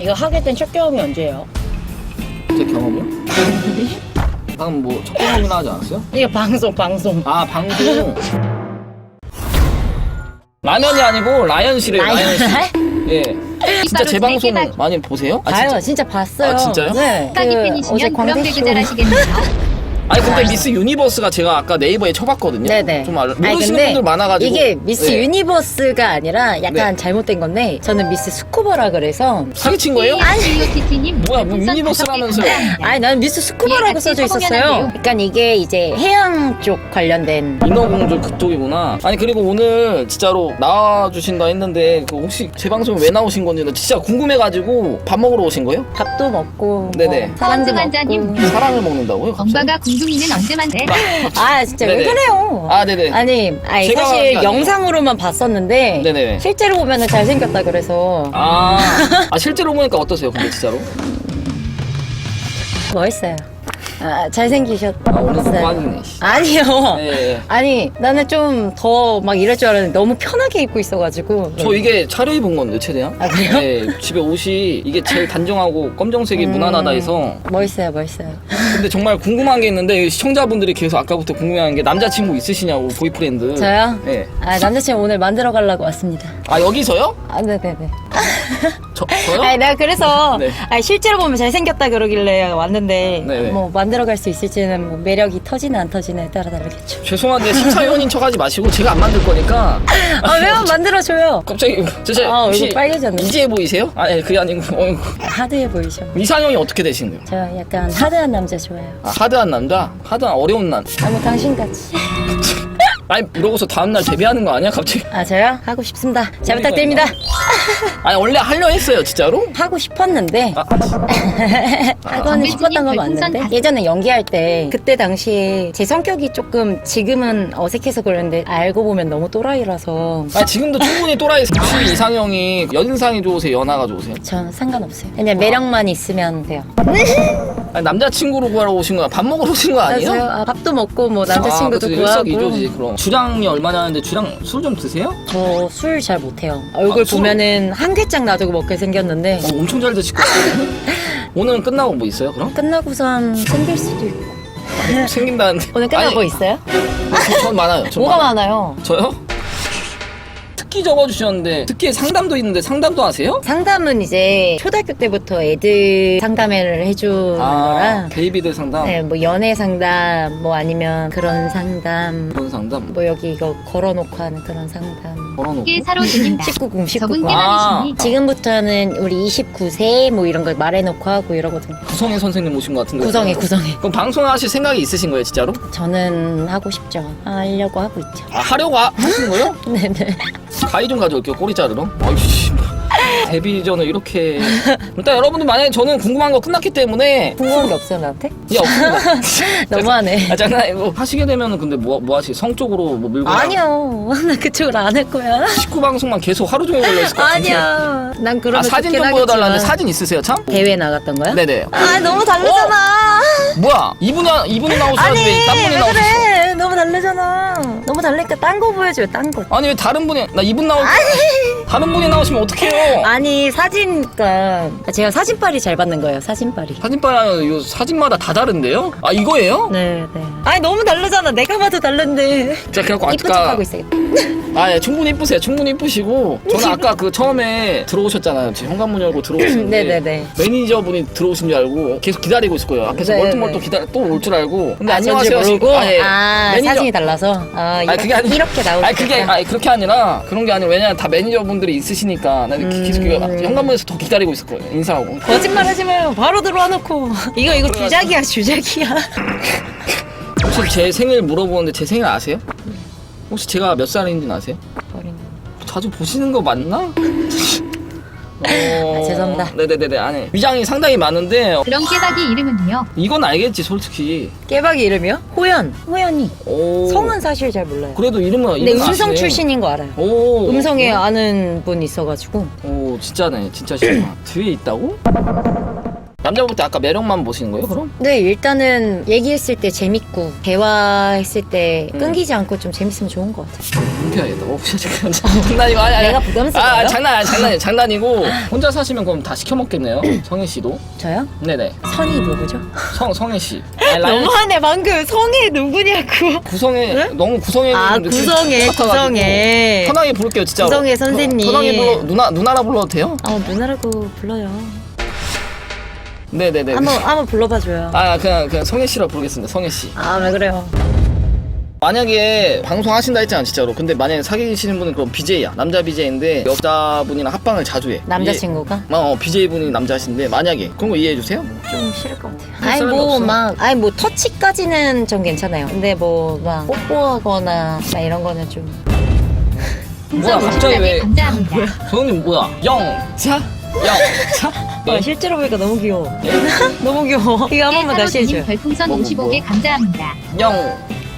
이거 하게 된 첫 경험이 언제예요? 제 경험이요? 방금 뭐첫 경험이나 하지 않았어요? 이게 방송 방송. 아 방송 라면이 아니고 라연실이에요 라연실 예 진짜 제 방송 많이 보세요? 아, 봐요, 진짜? 진짜 봤어요. 아, 진짜요? 네. 그 어제 팬이시면 그럼 광대 되게 쇼. 잘하시겠네요. 아니 근데 미스 유니버스가 제가 아까 네이버에 쳐봤거든요 네네. 좀 알, 아니, 모르시는 근데 분들 많아가지고 이게 미스 네. 유니버스가 아니라 약간 네. 잘못된 건데 저는 미스 스쿠버라 그래서 사기친 거예요? 아니요티티님 뭐야, 뭐 유니버스라면서요. 아니 난 미스 스쿠버라고 같이 써져 있었어요. 그러니까 이게 이제 해양 쪽 관련된 인어공주 그쪽이구나. 아니 그리고 오늘 진짜로 나와주신다 했는데 그 혹시 제 방송에 왜 나오신 건지는 진짜 궁금해가지고 밥 먹으러 오신 거예요? 밥도 먹고 네네. 뭐 사랑도. 먹고 사랑을 먹는다고요? 갑자기? 엄마가 궁둥이는 언제만 돼? 아 진짜 왜 네네. 그래요? 아 네네. 아니, 아니 제가 사실 하는 게 아니에요. 영상으로만 봤었는데 네네. 실제로 보면은 잘생겼다 그래서 아, 아 실제로 보니까 어떠세요? 근데 진짜로? 멋있어요. 아. 아, 오늘 꽝이네. 씨. 아니요. 네. 아니 나는 좀 더 막 이럴 줄 알았는데 너무 편하게 입고 있어가지고. 저 이게 차려입은 건데 최대한. 아, 그래요? 네, 집에 옷이 이게 제일 단정하고 검정색이 음. 무난하다 해서 멋있어요, 멋있어요. 근데 정말 궁금한 게 있는데 시청자분들이 계속 아까부터 궁금해하는 게 남자친구 있으시냐고 보이프렌드. 저요? 네. 아 남자친구 오늘 만들어 가려고 왔습니다. 아 여기서요? 아 네네네. 저 저요? 아니 내가 그래서 네. 아니, 실제로 보면 잘생겼다 그러길래 왔는데 네네. 뭐 만들어 갈 수 있을지는 뭐 매력이 터지나 안 터지나에 따라 다르겠죠. 죄송한데 심사위원인 척하지 마시고 제가 안 만들 거니까 아 왜요? 만들어 줘요. 갑자기 저 아, 얼굴 빨개졌네. 이지혜 보이세요? 아니 그게 아니고 어이구. 하드해 보이죠. 이상형이 어떻게 되시는데요? 저 약간 하드한 남자 좋아해요. 아, 하드한 남자? 하드한 어려운 남 아뭐 당신같이. 아니 이러고서 다음날 데뷔하는 거 아니야 갑자기? 아 저요? 하고 싶습니다. 잘 부탁드립니다. 아니 원래 하려 했어요 진짜로? 하고 싶었는데 아, 하고는 싶었던 건 맞는데 예전에 연기할 때 그때 당시에 제 성격이 조금 지금은 어색해서 그러는데 알고 보면 너무 또라이라서 아니 지금도 충분히 또라이 혹시 이상형이 연상이 좋으세요? 연하가 좋으세요? 전 상관없어요. 그냥 매력만 있으면 돼요. 아니 남자친구로 구하러 오신 거야? 밥 먹으러 오신 거 아니에요? 아, 밥도 먹고 뭐 남자친구도 아, 그치, 구하고. 일석이조지 그럼 주량이 얼마냐는데 주량 술 좀 드세요? 저 술 잘 못해요. 얼굴 아, 술? 보면은 한 괴짝 놔두고 먹게 생겼는데 어, 엄청 잘 드실 것 같아요 오늘은 끝나고 뭐 있어요 그럼? 끝나고선 생길 수도 있고. 생긴다는데 오늘 끝나고 아니, 뭐 있어요? 저- 전 많아요 전 뭐가 많아요. 많아요? 저요? 특기 적어주셨는데 특기에 상담도 있는데 상담도 하세요? 상담은 이제 초등학교 때부터 애들 상담회를 해주는 아 거라 베이비들 상담? 네, 뭐 연애 상담 뭐 아니면 그런 상담. 그런 상담? 뭐 여기 이거 걸어놓고 하는 그런 상담. 걸어놓고? 이게 사로 드린다. 19금 저분 19금 아. 깨만이시니 지금부터는 우리 29세 뭐 이런 걸 말해놓고 하고 이러거든요 구성애 선생님 오신 것 같은데. 구성해 구성해 그럼 방송하실 생각이 있으신 거예요 진짜로? 저는 하고 싶죠. 하려고 하고 있죠. 아 하려고 하, 하신 거예요? 네네 가위 좀 가져올게요 꼬리 자르러. 아이씨. 데뷔 전에 이렇게. 일단 여러분들 만약에 저는 궁금한 거 끝났기 때문에. 궁금한 게 없어요 나한테? 예 없습니다. 너무하네. 아 장난 아니고 하시게 되면은 근데 뭐, 뭐 하시 성 쪽으로 뭐 밀고 아니요. 나 그쪽으로 안 할 거야. 식구 방송만 계속 하루 종일 걸려 있을 것 같은데. 아니야 난 그러면 아 사진 좀 좋긴 보여달라는데 하겠지만. 사진 있으세요 참? 대회 나갔던 거야? 네네. 아 너무 다르잖아. 뭐야? 이분이 이분이 나오셔야지 아니 왜딴 분이 왜 나오셨어 너무 다르잖아 너무 다르니까 딴 거 보여줘요 딴 거 아니 왜 다른 분이 나 이분 나올 다른 분이 나오시면 어떡해요 아니 사진가 제가 사진빨이 잘 받는 거예요 사진빨이 사진빨 이 사진마다 다 다른데요? 아 이거예요? 네 네 아니 너무 다르잖아 내가 봐도 다른데 자 그래갖고 이쁜 척 하고 있어야겠다 아, 예, 충분히 이쁘세요. 충분히 이쁘시고. 저는 아까 그 처음에 들어오셨잖아요. 지금 현관문 열고 들어오시는데. 네네네. 매니저분이 들어오신 줄 알고 계속 기다리고 있을 거예요. 앞에서 네네. 멀뚱멀뚱 기다려 또 올 줄 알고. 근데 아, 안녕하세요. 모르고 아, 예. 아, 매니저- 사진이 달라서 아 아니, 그게 아니, 이렇게 나오고 아니 그게 아니 그렇게 아니라 그런 게 아니라 왜냐면 다 매니저분들이 있으시니까 나는 음. 계속 그 현관문에서 더 기다리고 있을 거예요. 인사하고. 거짓말 하지 마요 바로 들어와 놓고 이거 이거 주작이야 주작이야 혹시 제 생일 물어보는데 제 생일 아세요? 혹시 제가 몇 살인지는 아세요? 자주 보시는 거 맞나? 어... 아, 죄송합니다. 네네네네 아니 위장이 상당히 많은데 그런 깨박이 이름은요. 이건 알겠지 솔직히. 깨박이 이름이요? 호연 호연이 오. 성은 사실 잘 몰라요 그래도 이름은 근데 이름은 음성 아시네. 출신인 거 알아요 오. 음성에 아는 분 있어가지고 오 진짜네 진짜 싫다. 뒤에 있다고? 남자 볼때 아까 매력만 보시는 거예요 그럼? 네, 일단은 얘기했을 때 재밌고 대화했을 때 음. 끊기지 않고 좀 재밌으면 좋은 것 같아요. 웃겨야겠다 어 잠깐 장난이고 아니 아니 내가 부담스러워요? 아, 아 장난 아니 장난이 장난이고 혼자 사시면 그럼 다 시켜 먹겠네요 성희 씨도 저요? 네네 선이 누구죠? 성 성희 씨 아니, 라인 너무하네 방금 성이 누구냐고. 구성에 너무 구성에 아 느낌 같아가지고. 구성에. 편하게 부를게요 진짜로 구성애 선생님. 편- 편하게 불러 누나 누나라 불러도 돼요? 아 누나라고 불러요. 네네네 한번 한번 불러봐 줘요. 아 그냥 그냥 성혜 씨라 부르겠습니다 성혜 씨 아 왜 그래요? 만약에 방송 하신다 했잖아 진짜로 근데 만약에 사귀시는 분은 그럼 BJ야 남자 BJ인데 여자분이랑 합방을 자주 해 남자친구가 이해- 어 BJ 분이 남자신데 만약에 그런 거 이해해 주세요? 좀 싫을 것 같아요. 할 아니 사람이 뭐 없어. 막 아니 뭐 터치까지는 전 괜찮아요. 근데 뭐 막 뽀뽀하거나 막 이런 거는 좀 뭐야 갑자기 왜 감사합니다. 저는 뭐야 영자 영자 아, 실제로 보니까 너무 귀여워. 너무 귀여워. 이거 한 번만 다시 해줘요. 님 별풍선 뭐, 뭐, 55개 감사합니다. 영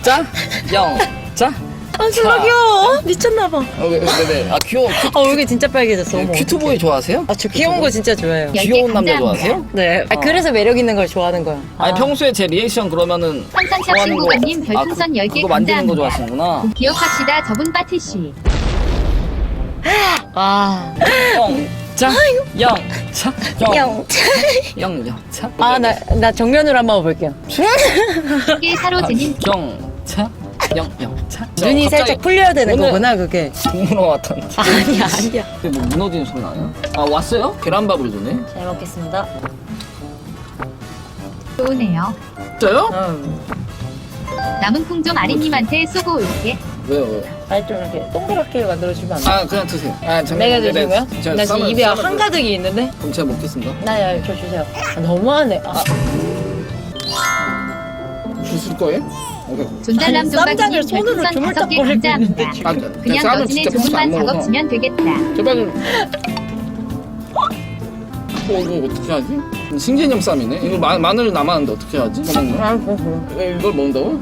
자 영 자 아 진짜 귀여워. 미쳤나봐. 어, 왜, 네네 아 귀여워 아 얼굴 진짜 빨개졌어. 어머. 큐트보이 좋아하세요? 아 저 귀여운 거 진짜 좋아해요. 열 귀여운 남자 감사합니다. 좋아하세요? 네. 아, 어. 그래서 매력 있는 걸 좋아하는 거야. 아니 아. 평소에 제 리액션 그러면은 좋아하는 거 친구가님 별풍선 아, 그, 10개 그거 만드는 거 감사합니다. 좋아하시는구나 기억합시다 저분 빠티씨. 아. 영자 영자 영. 영영자 아나 나 정면으로 한번 볼게요. 게 사로제님 영자 영영자 눈이 살짝 풀려야 되는 오늘- 거구나 그게. 동물원 왔던데 아니야 아니야. 근데 뭐 무너지는 소리 나요? 아 왔어요? 계란밥을 주네 잘 먹겠습니다. 좋으네요. 진짜요? 음. 남은 콩 좀 아리님한테 쏘고 올게. 왜요 왜요? 아니 좀 이렇게 동그랗게 만들어주면 안 돼? 아 그냥 드세요 아 잠깐 내가 드신 거야? 제가 나 지금 쌈을- 입에 쌈을 한가득이 있는데? 그럼 제가 먹겠습니다 나야 저 주세요. 아, 너무하네. 아, 주실 거예요? 오케이 존잘남 아니, 쌈장을 존박님 손으로 별풍선 주물럭 5개 거리고 감사합니다. 있는데, 아, 그냥 쌈을 너진의 진짜 평소 안 주문만 작업 먹어서 주면 되겠다. 제발 좀 어, 이거 어떻게 하지? 신개념 쌈이네 이거 마, 마늘 남았는데 어떻게 하지? 먹나? 아, 뭐, 뭐. 이걸 먹는다고?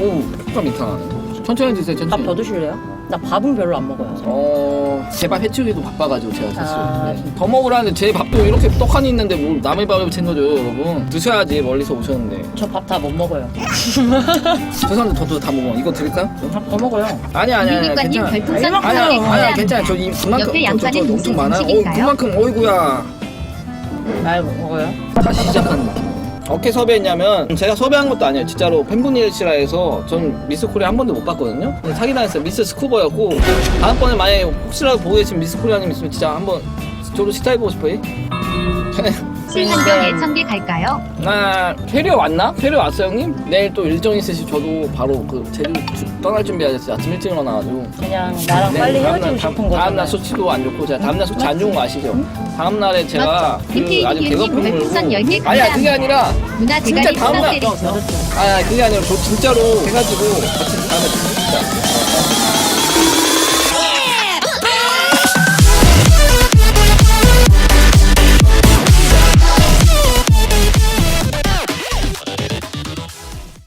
오 식감 이상하네 천천히 드세요 천천히 밥더 드실래요? 나 밥은 별로 안 먹어요. 어, 제밥 해치우기도 바빠가지고 제가 사실 아, 네. 더 먹으라는데 제 밥도 이렇게 떡하니 있는데 뭘 남의 밥을 챙겨줘요 여러분 드셔야지 멀리서 오셨는데 저 밥 다 못 먹어요. 죄송한데 저도 다못 먹어 이거 드릴까요? 밥 더 먹어요. 아니 아니 아니 유미관님 괜찮아 별풍선 아니, 5개 아니야 아니야 감사합니다. 괜찮아 저 이, 그만큼 옆에 저, 저, 저, 양파는 엄청 무슨 많아요 어, 음식인가요? 그만큼 어이구야 말 먹어요? 다시 시작하는 느낌 어떻게 섭외했냐면 제가 섭외한 것도 아니에요. 진짜로 팬분이시라 해서 전 미스 코리아 한 번도 못 봤거든요. 근데 사기 당했어요. 미스 스쿠버였고. 다음번에 만약에 혹시라도 보고 계신 미스 코리아님 있으면 진짜 한번 저도 식사해보고 싶어요 술한병 애청계 갈까요? 나 캐리어 왔나? 캐리어 왔어요 형님? 내일 또 일정 있으시 저도 바로 그 제주 주- 떠날 준비하셨어요 아침 일찍 일어나가지고 그냥 나랑 네, 빨리 다음날 헤어지고 다음- 싶은 거잖아요. 다음날 수치도 안 좋고 제가 다음날 수치 안 좋은 거 아시죠? 다음날에 제가 그 아주 대거품 별풍선 물고 10개 아니야 그게 감사합니다. 아니라 누나 진짜 대가리 다음 수납 날- 때렸어. 아 그게 아니라 저 진짜로 해가지고 같이 다음에 진짜